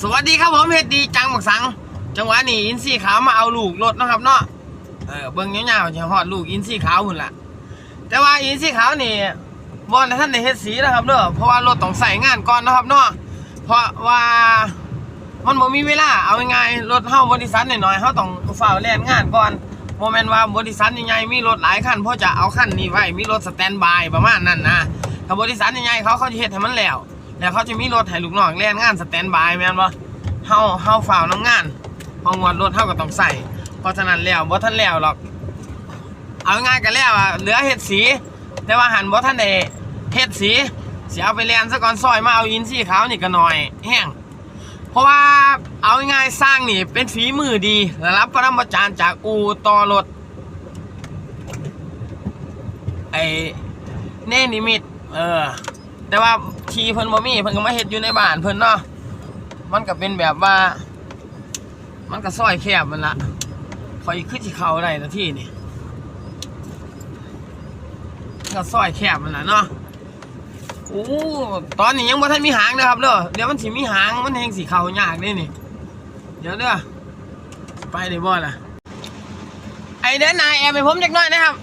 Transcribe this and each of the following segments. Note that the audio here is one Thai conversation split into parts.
สวัสดีครับผมเฮ็ดดีจังบักสัง จังหวะนี้อินซี่ขาวมาเอาลูกรถนะครับเนาะเออเบิ่งยาวๆจะฮอดลูกอินซี่ขาวพุ่นละแต่ว่าอินซี่ขาวนี่บ่ได้ท่านได้เฮ็ดสีนะครับเด้อเพราะว่ารถต้องใส่งานก่อนนะครับเนาะเพราะว่ามันบ่มีเวลาเอาง่ายๆรถเฮาบริษัทน้อยๆเฮาต้องฝ้าวแล่นงานก่อนบ่แม่นว่าบริษัทใหญ่ๆมีรถหลายคันเพราะจะเอาคันนี้ไว้มีรถสแตนบายประมาณนั้นนะถ้าบริษัทใหญ่ๆเขาเขาจะเฮ็ดให้มันแล้ว แล้วเขาจะมีรถให้ลูกน้องแล่นงานสแตนบายแม่นบ่เฮาเฮาฝ้าวนํงานพองวดรถเฮาก็ต้องใส่เพราะฉะนั้นแล้วบ่ทันแล้วหรอก เอาง่ายกันแล้วอะเหลือเฮ็ดสี แต่ว่าหันบ่ทันได้เฮ็ดสีสิเอาไปแล่นซะก่อนซอยมาเอาอินซี่ขาวนี่ก็หน่อยแห้งเพราะว่าเอาง่ายสร้างนี่เป็นฝีมือดีได้รับปรมาจารย์จากอูต่อรถไอ้เน่นิมิต เออ แต่ว่าทีเพิ่นบ่มีเพิ่นก็มาเฮ็ดอยู่ในบ้านเพิ่นเนาะมันก็เป็นแบบว่า มันก็ซอยแคบมันละคอยขึ้นที่เขาได้นาทีนี่ก็ซอยแคบมันละเนาะโอ้ตอนนี้ยังบ่ทันมีหางนะครับเด้อเดี๋ยวมันสิมีหางมันแหงสีเขายากเด้นี่ เดี๋ยวเด้อไปได้บ่ล่ะไอเดนนายแอบไปผมจักหน่อยนะครับ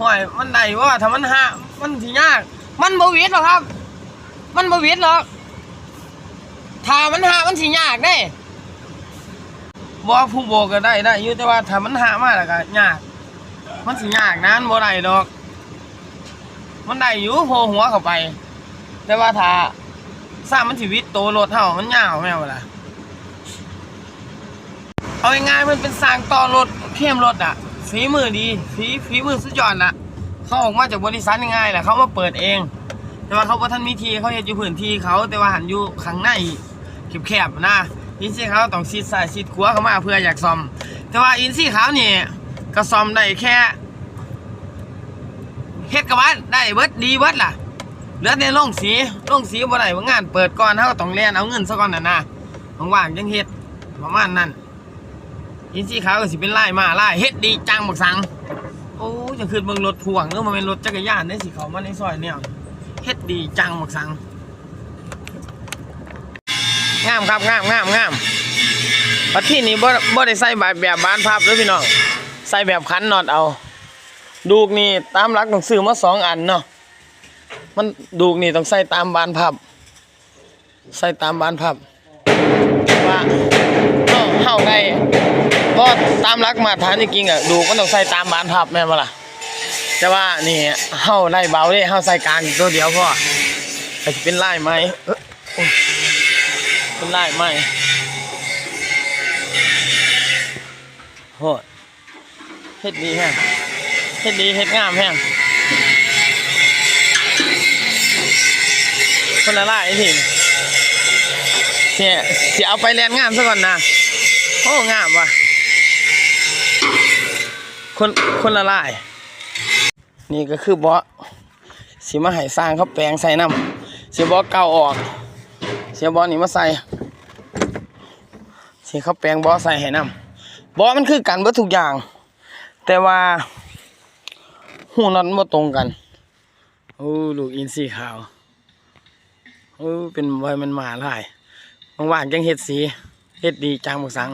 ห่วยมันได้ว่าถ้ามันหามันสิยาก มันบวิดหรอกครับ มันบวิดหรอกถ้ามันหามันสิยากเด้บ่ผู้โบกก็ได้ได้อยู่แต่ว่าถ้ามันหามาแล้วก็ยาก มันสิยากนะมันบ่ได้ดอก มันได้อยู่โผล่หัวเข้าไป แต่ว่าถ้าสร้างมันสิวิดโตรถเฮามันยาวแม่นบ่ล่ะเอาง่ายๆมันเป็นสร้างต่อรถเข้มรถอะ ฝีมือดีฝีฝีมือสุดยอดละเขาออกมาจากบริษัทง่ายๆแหละเขามาเปิดเอง แต่ว่าเขาบ่ทันมีทีเขาเฮ็ดอยู่พื้นที่เขาแต่ว่าหันอยู่ข้างในแคบๆนะอินซี่ขาวต้องซีดซ้ายซีดขวาเข้ามาเพื่ออยากซ่อม แต่ว่าอินซี่ขาวนี่ก็ซ่อมได้แค่เฮ็ดกับว่าได้เบิดดีเบิดล่ะเหลือแต่ลงสีลงสีบ่ได้ว่างานเปิดก่อนเฮาก็ต้องเรียนเอาเงินซะก่อนน่ะนะว่างๆจังเฮ็ดประมาณนั้น อินซี่ขาวก็สิเป็นไล่มาไล่เฮ็ดดีจังบักสัง โอ้ยจะขึ้นเบิ่งรถพ่วงเนอะมันเป็นรถจักรยานได้สิเขามาในซอยเนี่ยเฮ็ดดีจังบักสังงามครับงามงามงามปัดที่นี้บ่บ่ได้ใส่แบบแบบบานพับเด้อพี่น้องใส่แบบคันน็อตเอา ดูกนี่ตามหลักต้องซื้อมาสองอันเนาะมันดูกนี่ต้องใส่ตามบานพับ ใส่ตามบานพับ ว่าเฮาเฮาได้ก็ตามรักมาทฐานจริงๆอะดูก็ต้องใส่ตามบานพับแม่นบ่ล่ะแต่ว่านี่เฮาไล่เบาเด้เฮาใส่กลางอีกตัวเดียวพ่อแต่จะเป็นลายไหมเอ้อโอ้ยเป็นลายไหมโหดเฮ็ดดีแฮงเฮ็ดดีเฮ็ดงามแฮงคนละลายที เสียเสียเอาไปเรียนงามซะก่อนนะโอ้งามว่ะคนคนละลาย นี่ก็คือเบาะสิมาให้สร้างเขาแปลงใส่น้ำเสียบาะเก่าออก เสียบาะนี่มาใส่สิเขาแปลงบาะใส่ให้น้ำบาะมันคือกันเบิดทุกอย่าง แต่ว่าหูน็อตมันบ่ตรงกันโอ้ลูกอินสีขาวโอ้เป็นไวมันหมาหลาย ว่างๆยังเห็ดสีเห็ดดีจางบักสัง